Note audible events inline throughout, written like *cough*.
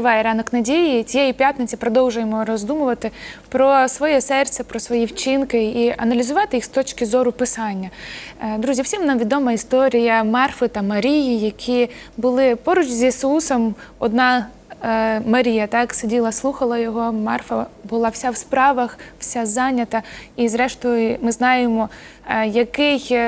триває ранок надії. Цієї п'ятниці продовжуємо роздумувати про своє серце, про свої вчинки і аналізувати їх з точки зору писання. Е, Друзі, всім нам відома історія Марфи та Марії, які були поруч з Ісусом. Одна е, Марія так сиділа, слухала його. Марфа була вся в справах, вся зайнята. І, зрештою, ми знаємо, е, який.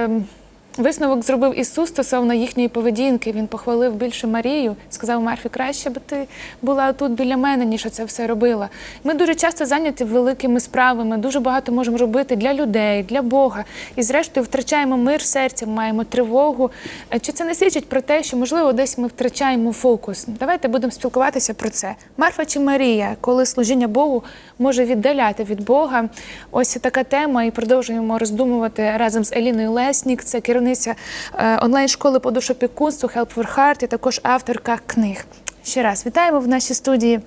Висновок зробив Ісус стосовно їхньої поведінки. Він похвалив більше Марію, сказав Марфі, краще би ти була тут біля мене, ніж це все робила. Ми дуже часто зайняті великими справами, дуже багато можемо робити для людей, для Бога. І зрештою втрачаємо мир в серці, маємо тривогу. Е, Чи це не свідчить про те, що можливо десь ми втрачаємо фокус? Давайте будемо спілкуватися про це. Марфа чи Марія, коли служіння Богу може віддаляти від Бога. Ось така тема, і продовжуємо роздумувати разом з Еліною Леснік. Це керівниця е, онлайн-школи по душопікунству Help for Heart і також авторка книг. Ще раз вітаємо в нашій студії.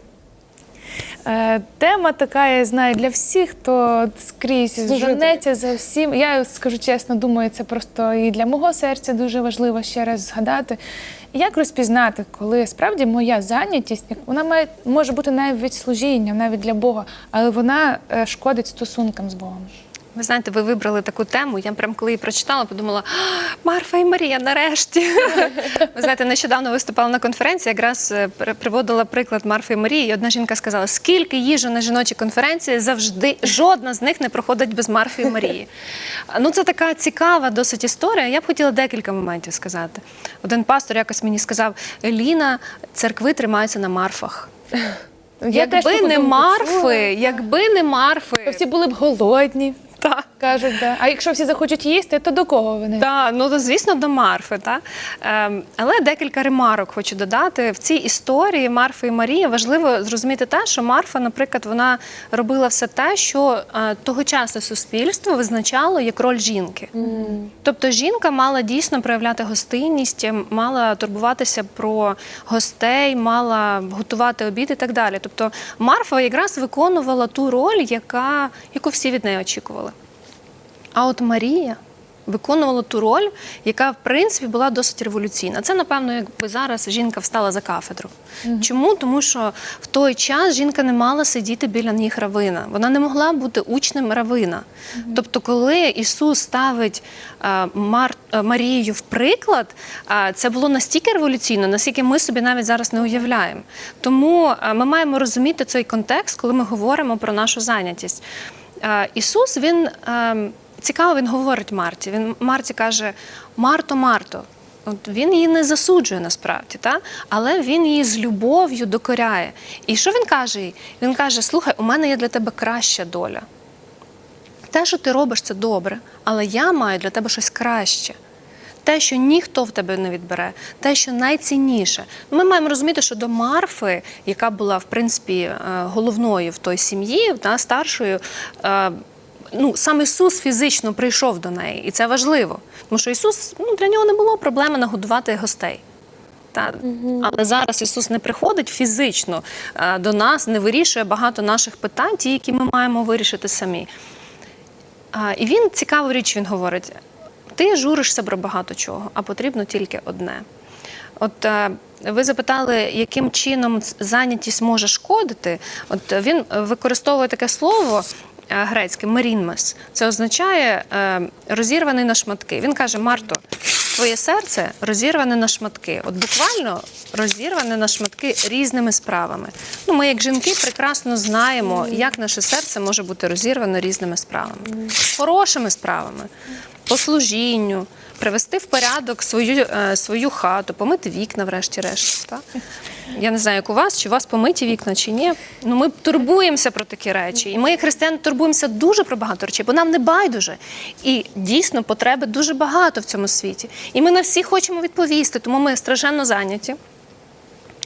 Е, Тема така, я знаю, для всіх, хто скрізь женеться за всім. Я скажу чесно, думаю, це просто і для мого серця дуже важливо ще раз згадати. Як розпізнати, коли справді моя зайнятість, вона має може бути навіть служінням, навіть для Бога, але вона е, шкодить стосункам з Богом. Ви знаєте, ви вибрали таку тему. Я прям коли її прочитала, подумала: Марфа і Марія, нарешті. *laughs* Ви знаєте, нещодавно виступала на конференції, якраз е, приводила приклад Марфи і Марії. І одна жінка сказала: скільки їжу на жіночій конференції завжди жодна з них не проходить без Марфи і Марії. Ну, це така цікава досить історія. Я б хотіла декілька моментів сказати. Один пастор якось мені сказав: Еліна, церкви тримаються на марфах. Я Якби не Марфи, якби не Марфи, То всі були б голодні. Кажуть, да. а якщо всі захочуть їсти, то до кого вони? Так, ну то, звісно, до Марфи. Та? Ем, але декілька ремарок хочу додати. В цій історії Марфи і Марії важливо зрозуміти те, що Марфа, наприклад, вона робила все те, що е, тогочасне суспільство визначало як роль жінки. Тобто жінка мала дійсно проявляти гостинність, мала турбуватися про гостей, мала готувати обід і так далі. Тобто Марфа якраз виконувала ту роль, яка, яку всі від неї очікували. А от Марія виконувала ту роль, яка в принципі була досить революційна. Це, напевно, якби зараз жінка встала за кафедру. Чому? Тому що в той час жінка не мала сидіти біля ніг равина. Вона не могла бути учнем равина. Тобто, коли Ісус ставить е, Мар... е, Марію в приклад, е, це було настільки революційно, наскільки ми собі навіть зараз не уявляємо. Тому е, ми маємо розуміти цей контекст, коли ми говоримо про нашу зайнятість. Е, Ісус він е, цікаво, він говорить Марті. Він Марті каже: Марто, Марто. От він її не засуджує насправді, та? але він її з любов'ю докоряє. І що він каже їй? Він каже: Слухай, у мене є для тебе краща доля. Те, що ти робиш, це добре, але я маю для тебе щось краще. Те, що ніхто в тебе не відбере, те, що найцінніше. Ми маємо розуміти, що до Марфи, яка була в принципі е, головною в той сім'ї, та, старшою, е, ну, сам Ісус фізично прийшов до неї, і це важливо. Тому що Ісус ну, для нього не було проблеми нагодувати гостей. Та, Але зараз Ісус не приходить фізично е, до нас, не вирішує багато наших питань, ті, які ми маємо вирішити самі. А, і він цікаву річ він говорить: ти журишся про багато чого, а потрібно тільки одне. От е, ви запитали, яким чином зайнятість може шкодити. От е, він використовує таке слово грецьке мерінмес. Це означає е, розірваний на шматки. Він каже: Марто, твоє серце розірване на шматки. От буквально розірване на шматки різними справами. Ну, ми, як жінки, прекрасно знаємо, як наше серце може бути розірвано різними справами, хорошими справами, по служінню, привести в порядок свою, е, свою хату, помити вікна, врешті-решт. Я не знаю, як у вас, чи у вас помиті вікна, чи ні. Ну, ми турбуємося про такі речі. І ми, християни, турбуємося дуже про багато речей, бо нам не байдуже. І дійсно потреби дуже багато в цьому світі. І ми на всі хочемо відповісти, тому ми страшенно зайняті.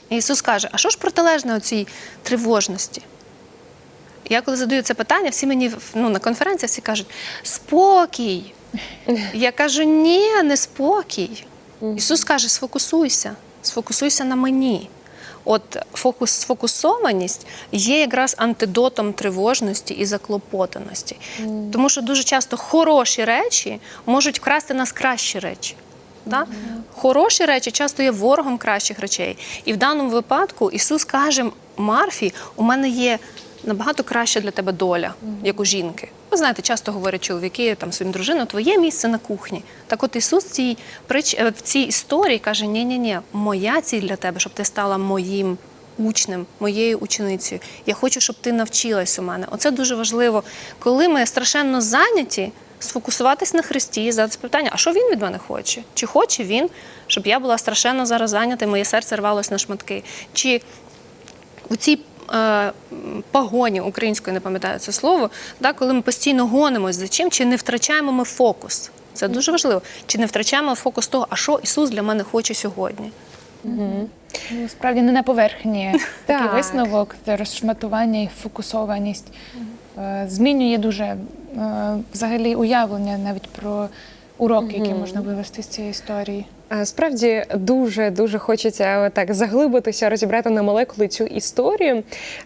Ісус каже: а що ж протилежне оцій тривожності? Я коли задаю це питання, всі мені ну, на конференціях всі кажуть: спокій. Я кажу, ні, не спокій. Ісус каже, сфокусуйся, сфокусуйся на мені. От фокус, сфокусованість є якраз антидотом тривожності і заклопотаності. Тому що дуже часто хороші речі можуть вкрасти нас кращі речі. Да? Хороші речі часто є ворогом кращих речей. І в даному випадку Ісус каже Марфі: у мене є набагато краща для тебе доля, як у жінки. Ви знаєте, часто говорять чоловіки там своїм дружинам, твоє місце на кухні. Так от Ісус в цій, притч- е, в цій історії каже: ні ні ні моя ціль для тебе, щоб ти стала моїм учнем, моєю ученицею. Я хочу, щоб ти навчилась у мене. Оце дуже важливо. Коли ми страшенно зайняті, сфокусуватись на Христі і задати питання, а що він від мене хоче? Чи хоче він, щоб я була страшенно зараз зайнята, і моє серце рвалось на шматки? Чи у цій е, погоні українською не пам'ятаю це слово, да, коли ми постійно гонимось за чим, чи не втрачаємо ми фокус? Це дуже важливо. Чи не втрачаємо фокус того, а що Ісус для мене хоче сьогодні? Ну, Справді не на поверхні *laughs* такий Так. висновок, розшматування і фокусованість е, змінює дуже е, взагалі уявлення навіть про уроки, які можна вивести з цієї історії. Е, Справді дуже дуже хочеться так заглибитися, розібрати на молекули цю історію.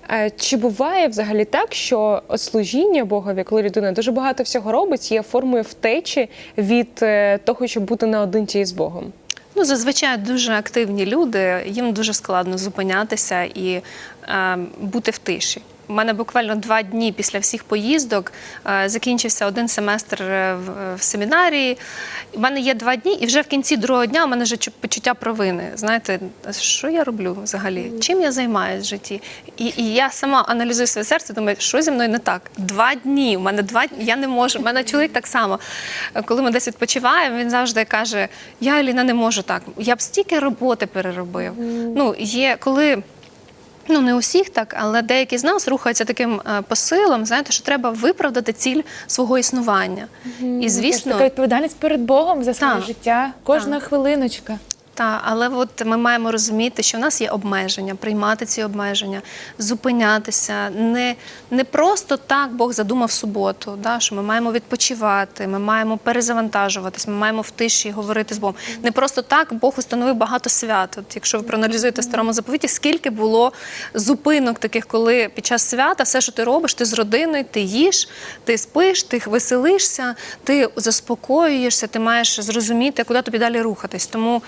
Е, Чи буває взагалі так, що служіння Богові, коли людина дуже багато всього робить, є формою втечі від е, того, щоб бути наодинці з Богом? Ну, зазвичай дуже активні люди, їм дуже складно зупинятися і е, бути в тиші. У мене буквально два дні після всіх поїздок е, закінчився один семестр е, в, семінарії. У мене є два дні, і вже в кінці другого дня у мене вже почуття провини. Знаєте, що я роблю взагалі? Чим я займаюся в житті? І, і я сама аналізую своє серце, думаю, що зі мною не так. Два дні. У мене два дні, я не можу. У мене чоловік так само. Коли ми десь відпочиваємо, він завжди каже: Я Аліна не можу так. Я б стільки роботи переробив. Ну, є коли. Ну, не усіх так, але деякі з нас рухаються таким е, посилом, знаєте, що треба виправдати ціль свого існування. І, Це звісно, така відповідальність перед Богом за своє та, життя, кожна хвилиночка. Та, але от ми маємо розуміти, що в нас є обмеження, приймати ці обмеження, зупинятися. Не, не просто так Бог задумав суботу, да, що ми маємо відпочивати, ми маємо перезавантажуватись, ми маємо в тиші говорити з Богом. Не просто так Бог установив багато свят. От якщо ви проаналізуєте в старому заповіті, скільки було зупинок таких, коли під час свята все, що ти робиш, ти з родиною, ти їш, ти спиш, ти веселишся, ти заспокоюєшся, ти маєш зрозуміти, куди тобі далі рухатись. Тому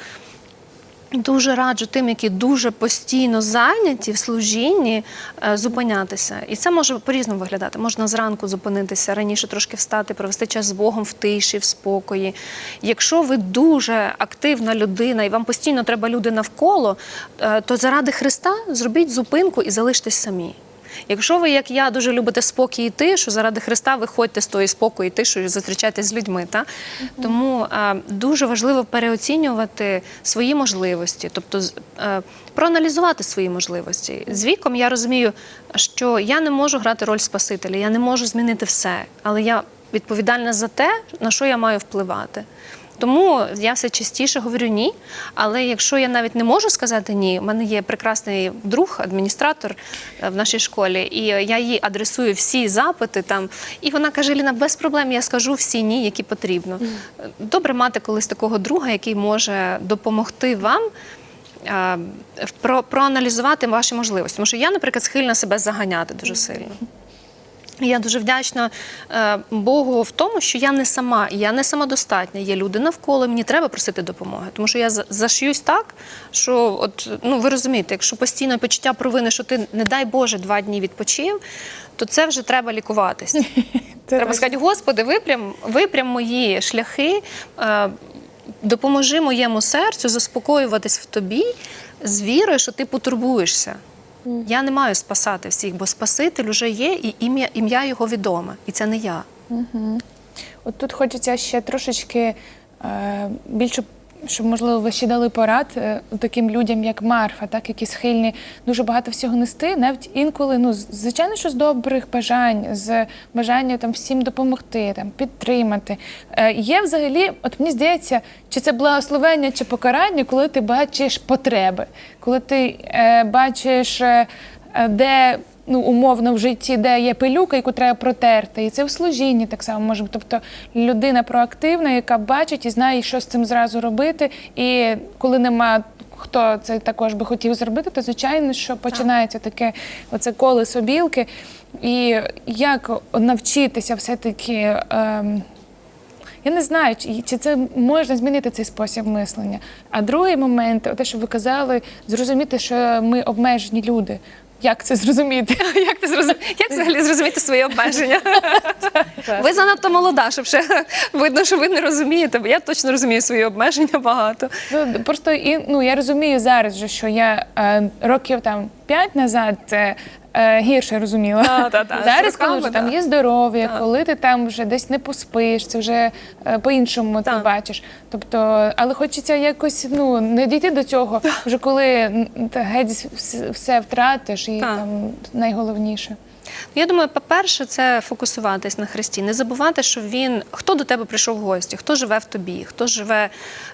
Дуже раджу тим, які дуже постійно зайняті в служінні, е, зупинятися. І це може по-різному виглядати. Можна зранку зупинитися, раніше трошки встати, провести час з Богом в тиші, в спокої. Якщо ви дуже активна людина і вам постійно треба люди навколо, е, то заради Христа зробіть зупинку і залиштесь самі. Якщо ви, як я, дуже любите спокій і тишу, заради Христа виходьте з тої спокою і тишу і зустрічайтесь з людьми. Та? Тому е, дуже важливо переоцінювати свої можливості, тобто з- е, проаналізувати свої можливості. З віком я розумію, що я не можу грати роль Спасителя, я не можу змінити все, але я відповідальна за те, на що я маю впливати. Тому я все частіше говорю ні. Але якщо я навіть не можу сказати ні, у мене є прекрасний друг, адміністратор е, в нашій школі, і я їй адресую всі запити там. І вона каже: Ліна, без проблем я скажу всі ні, які потрібно. Добре мати колись такого друга, який може допомогти вам. е, Про, проаналізувати ваші можливості. Тому що я, наприклад, схильна себе заганяти дуже сильно. Я дуже вдячна е, Богу в тому, що я не сама, я не самодостатня. Є люди навколо, мені треба просити допомоги. Тому що я за- зашиюсь так, що от ну ви розумієте, якщо постійно почуття провини, що ти, не дай Боже, два дні відпочив, то це вже треба лікуватись. *laughs* Треба сказати, Господи, випрям, випрям мої шляхи, е, допоможи моєму серцю заспокоюватись в тобі з вірою, що ти потурбуєшся. Я не маю спасати всіх, бо Спаситель уже є, і ім'я, ім'я його відоме, і це не я. От тут хочеться ще трошечки е, більше, щоб можливо ви ще дали порад е, таким людям, як Марфа, так які схильні дуже багато всього нести, навіть інколи, ну звичайно, що з добрих бажань, з бажання там всім допомогти, там підтримати. Е, є взагалі, от мені здається, чи це благословення, чи покарання, коли ти бачиш потреби, коли ти е, бачиш, е, де ну, умовно в житті, де є пилюка, яку треба протерти. І це в служінні так само може бути. Тобто людина проактивна, яка бачить і знає, що з цим зразу робити. І коли нема хто це також би хотів зробити, то звичайно, що починається таке оце колесо білки. І як навчитися все-таки. Ем, Я не знаю, чи це можна змінити цей спосіб мислення. А другий момент, те, що ви казали, зрозуміти, що ми обмежені люди. Як це зрозуміти? *laughs* Як ти зрозум... Як взагалі зрозуміти своє обмеження? Ви занадто молода, щоб ще видно, що ви не розумієте, бо я точно розумію свої обмеження багато. Ну, просто і ну я розумію зараз, вже, що я е, років там п'ять назад це е, гірше розуміла. Та-та-та, з *laughs* Зараз, коли роками, вже там є здоров'я, Так. коли ти там вже десь не поспиш, це вже е, по-іншому ти бачиш. Тобто, але хочеться якось ну не дійти до цього, вже коли м, та геть вс- все втратиш, і Так. там найголовніше. Я думаю, по-перше, це фокусуватись на Христі, не забувати, що він хто до тебе прийшов в гості, хто живе в тобі, хто живе,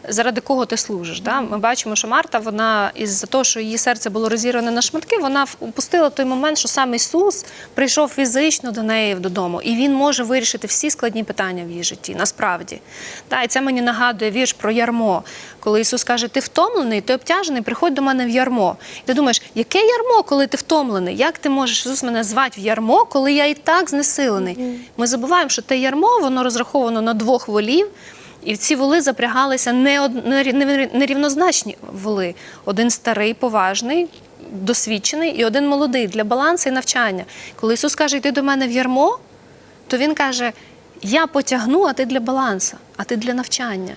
заради кого ти служиш. Да? Ми бачимо, що Марта, вона із-за того, що її серце було розірване на шматки, вона впустила той момент, що сам Ісус прийшов фізично до неї додому, і він може вирішити всі складні питання в її житті. Насправді, да, і це мені нагадує вірш про ярмо. Коли Ісус каже, ти втомлений, ти обтяжений, приходь до мене в ярмо. І ти думаєш, яке ярмо, коли ти втомлений? Як ти можеш Ісус мене звати в ярмо, коли я і так знесилений? Ми забуваємо, що те ярмо воно розраховано на двох волів. І в ці воли запрягалися не, нерівнозначні воли. Один старий, поважний, досвідчений, і один молодий для балансу і навчання. Коли Ісус каже, йди до мене в ярмо, то Він каже: Я потягну, а ти для балансу, а ти для навчання.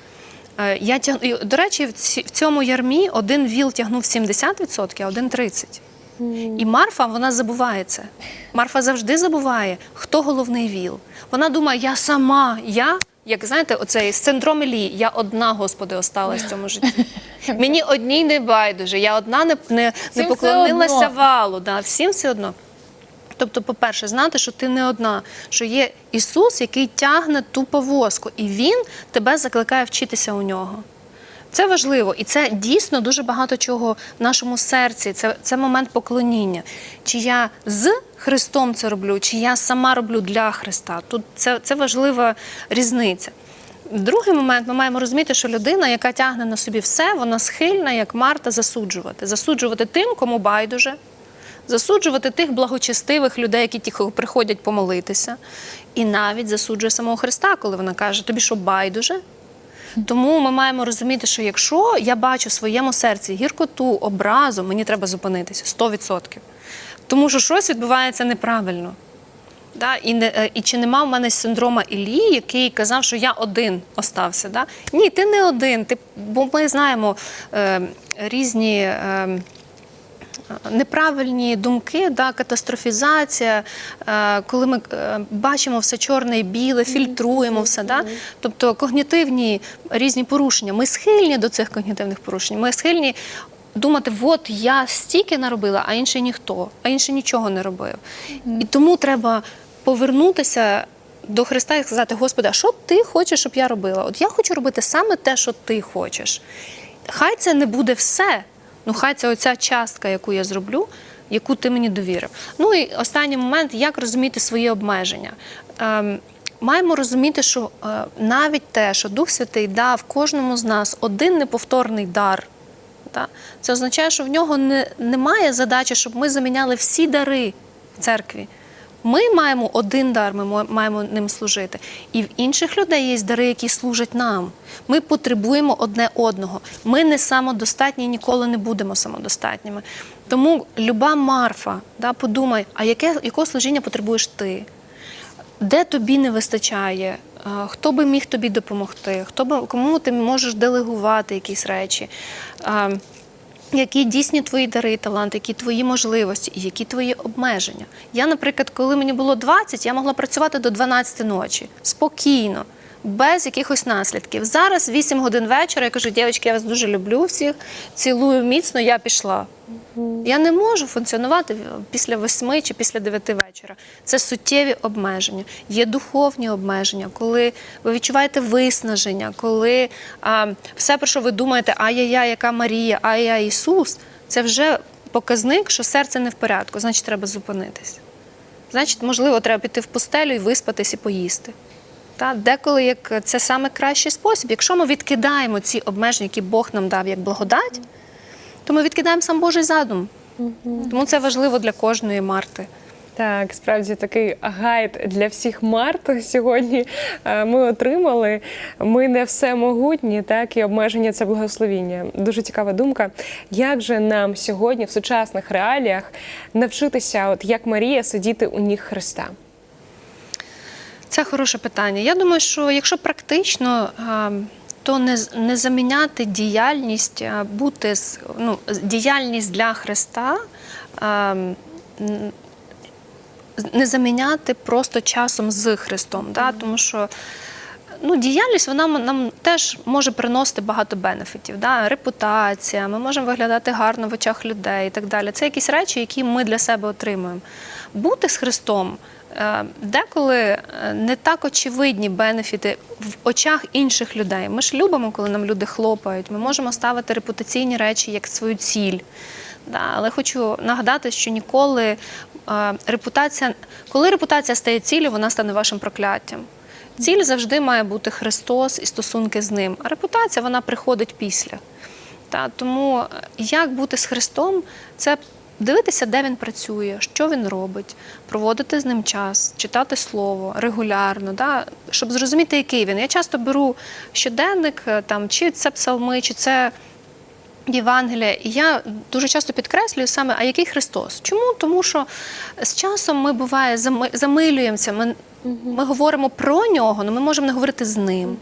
Е, Я тяг... До речі, в цьому ярмі один віл тягнув 70%, а один 30%. І Марфа вона забуває це. Марфа завжди забуває, хто головний віл. Вона думає, я сама, я. Як знаєте, оцей синдром Ілії, я одна, Господи, осталась в цьому житті. *laughs* Мені одній не байдуже, я одна не, не, не поклонилася валу. Да, всім все одно. Тобто, по-перше, знати, що ти не одна, що є Ісус, який тягне ту повозку, і Він тебе закликає вчитися у нього. Це важливо, і це дійсно дуже багато чого в нашому серці. Це, це момент поклоніння. Чи я з Христом це роблю, чи я сама роблю для Христа. Тут це, це важлива різниця. Другий момент ми маємо розуміти, що людина, яка тягне на собі все, вона схильна, як Марта, засуджувати. Засуджувати тим, кому байдуже, засуджувати тих благочестивих людей, які тільки приходять помолитися, і навіть засуджує самого Христа, коли вона каже: тобі що байдуже? Тому ми маємо розуміти, що якщо я бачу в своєму серці гіркоту, образу, мені треба зупинитися 100%. Тому що щось відбувається неправильно. Да? І, не, е, і чи нема в мене синдрома Ілії, який казав, що я один остався? Да? Ні, ти не один. Ти, бо ми знаємо е, різні. Е, Неправильні думки, да, катастрофізація, е, коли ми е, бачимо все чорне і біле, фільтруємо все. Да? Тобто когнітивні різні порушення. Ми схильні до цих когнітивних порушень. Ми схильні думати, от я стільки наробила, а інший ніхто, а інший нічого не робив. І тому треба повернутися до Христа і сказати: Господи, а що ти хочеш, щоб я робила? От я хочу робити саме те, що ти хочеш. Хай це не буде все. Ну, хай це оця частка, яку я зроблю, яку ти мені довірив. Ну і останній момент, як розуміти свої обмеження. Ем, маємо розуміти, що е, навіть те, що Дух Святий дав кожному з нас один неповторний дар. Та? Це означає, що в нього не, немає задачі, щоб ми заміняли всі дари в церкві. Ми маємо один дар, ми маємо ним служити. І в інших людей є дари, які служать нам. Ми потребуємо одне одного. Ми не самодостатні, ніколи не будемо самодостатніми. Тому люба Марфа, да, подумай, а яке, якого служіння потребуєш ти? Де тобі не вистачає? Хто би міг тобі допомогти? Хто би, кому ти можеш делегувати якісь речі? Які дійсні твої дари і таланти, які твої можливості і які твої обмеження? Я, наприклад, коли мені було 20, я могла працювати до 12 ночі спокійно, без якихось наслідків. Зараз 8 годин вечора. Я кажу, дівчатки, я вас дуже люблю всіх, цілую міцно, я пішла. Я не можу функціонувати після восьми чи після дев'яти вечора. Це суттєві обмеження. Є духовні обмеження, коли ви відчуваєте виснаження, коли а, все, про що ви думаєте, ай-яй-яй, яка Марія, ай-яй Ісус, це вже показник, що серце не в порядку, значить, треба зупинитись. Значить, можливо, треба піти в пустелю і виспатись і поїсти. Та деколи як це саме кращий спосіб. Якщо ми відкидаємо ці обмеження, які Бог нам дав як благодать, то ми відкидаємо сам Божий задум. Тому це важливо для кожної Марти. Так, справді такий гайд для всіх Март сьогодні е, ми отримали. Ми не все могутні, так і обмеження це благословіння. Дуже цікава думка. Як же нам сьогодні в сучасних реаліях навчитися, от як Марія, сидіти у ніг Христа? Це хороше питання. Я думаю, що якщо практично, то не, не заміняти діяльність, бути ну, діяльність для Христа. не заміняти просто часом з Христом, да? тому що ну, діяльність вона нам теж може приносити багато бенефітів. Да? Репутація, ми можемо виглядати гарно в очах людей і так далі. Це якісь речі, які ми для себе отримуємо. Бути з Христом. Е, Деколи е, не так очевидні бенефіти в очах інших людей. Ми ж любимо, коли нам люди хлопають. Ми можемо ставити репутаційні речі як свою ціль. Але хочу нагадати, що ніколи е, репутація, коли репутація стає ціллю, вона стане вашим прокляттям. Ціль завжди має бути Христос і стосунки з ним. А репутація вона приходить після. Тому як бути з Христом, це дивитися, де він працює, що він робить, проводити з ним час, читати слово регулярно, да, щоб зрозуміти, який він. Я часто беру щоденник, е, там, чи це псалми, чи це Євангелія, і я дуже часто підкреслюю саме, а який Христос? Чому? Тому що з часом ми буває зами- замилюємося. Ми, ми говоримо про нього, але ми можемо не говорити з ним.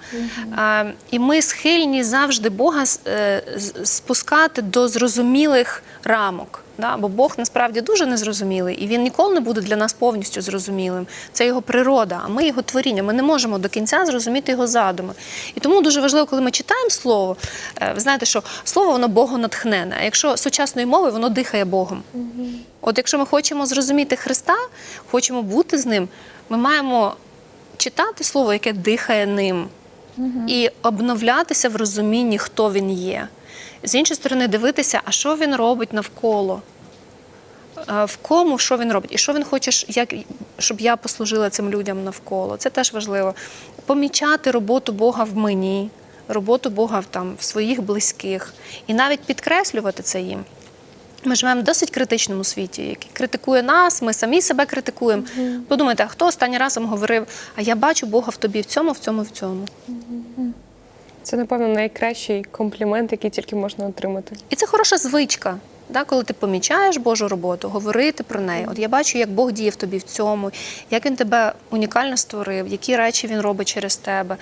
А, і ми схильні завжди Бога е, спускати до зрозумілих рамок. Да? Бо Бог насправді дуже незрозумілий, і він ніколи не буде для нас повністю зрозумілим. Це його природа, а ми його творіння. Ми не можемо до кінця зрозуміти його задуми. І тому дуже важливо, коли ми читаємо слово, е, ви знаєте, що слово воно богонатхнене. А якщо сучасною мовою, воно дихає Богом. От якщо ми хочемо зрозуміти Христа, хочемо бути з ним, ми маємо читати слово, яке дихає ним, і обновлятися в розумінні, хто він є. З іншої сторони, дивитися, а що він робить навколо. В кому що він робить, і що він хоче, як, щоб я послужила цим людям навколо. Це теж важливо. Помічати роботу Бога в мені, роботу Бога в, там, в своїх близьких, і навіть підкреслювати це їм. Ми живемо в досить критичному світі, який критикує нас, ми самі себе критикуємо. Подумайте, а хто останній раз вам говорив, а я бачу Бога в тобі в цьому, в цьому, в цьому. Це, напевно, найкращий комплімент, який тільки можна отримати. І це хороша звичка. Да, коли ти помічаєш Божу роботу, говорити про неї. От я бачу, як Бог діє в тобі в цьому, як він тебе унікально створив, які речі він робить через тебе.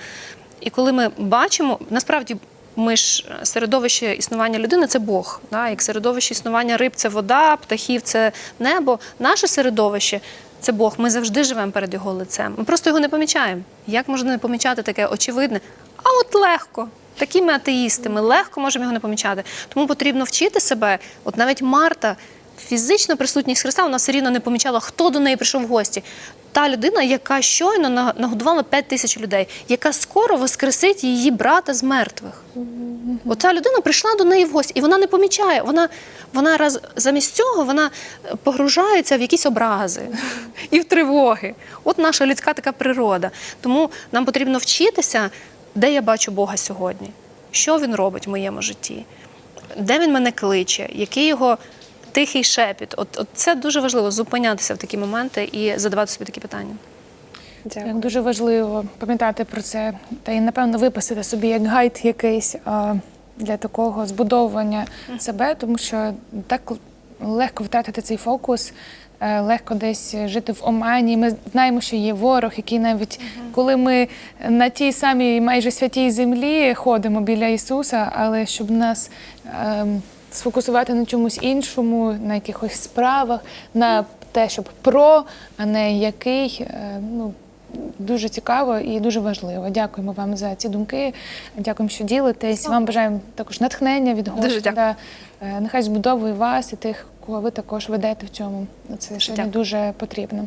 І коли ми бачимо, насправді ми ж е, середовище існування людини це Бог. Да? Як середовище існування риб це вода, птахів це небо. Наше середовище це Бог. Ми завжди живемо перед його лицем. Ми просто його не помічаємо. Як можна не помічати таке очевидне? А от легко. Такі ми атеїсти, ми легко можемо його не помічати. Тому потрібно вчити себе. От навіть Марта, фізична присутність Христа, вона все рівно не помічала, хто до неї прийшов в гості. Та людина, яка щойно нагодувала 5 тисяч людей, яка скоро воскресить її брата з мертвих. Оця людина прийшла до неї в гості, і вона не помічає. Вона, вона раз замість цього вона погружається в якісь образи і в тривоги. От наша людська така природа. Тому нам потрібно вчитися, де я бачу Бога сьогодні, що він робить в моєму житті, де він мене кличе, який його тихий шепіт. От, от це дуже важливо зупинятися в такі моменти і задавати собі такі питання. Дякую. Дуже важливо пам'ятати про це, та й напевно виписати собі як гайд якийсь а, для такого збудовування себе, тому що так легко втратити цей фокус, е, легко десь жити в омані. Ми знаємо, що є ворог, який навіть коли ми на тій самій майже святій землі ходимо біля Ісуса, але щоб нас. ем, Сфокусувати на чомусь іншому, на якихось справах, на те, щоб про, а не який. е, Ну, Дуже цікаво і дуже важливо. Дякуємо вам за ці думки. Дякуємо, що ділитесь. Вам бажаємо також натхнення від Господа. Е, Нехай збудовує вас і тих, кого ви також ведете в цьому. Це дякую. дуже потрібно.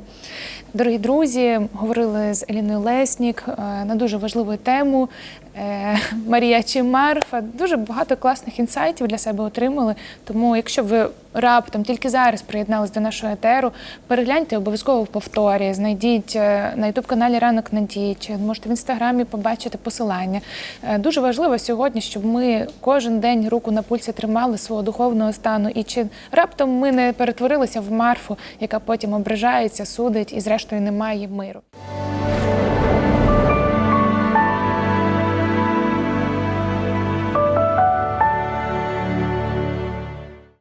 Дорогі друзі, говорили з Еліною Леснік е, на дуже важливу тему. Е, Марія Чимарфа. Дуже багато класних інсайтів для себе отримали. Тому, якщо ви раптом тільки зараз приєднались до нашого етеру, перегляньте обов'язково в повторі, знайдіть е, на ютуб каналі Ранок Надії, чи можете в інстаграмі побачити посилання. Е, Дуже важливо сьогодні, щоб ми кожен день руку на пульсі тримали свого духовного стану, і чи раптом ми не перетворилися в Марфу, яка потім ображається, судить і зрештою не має миру.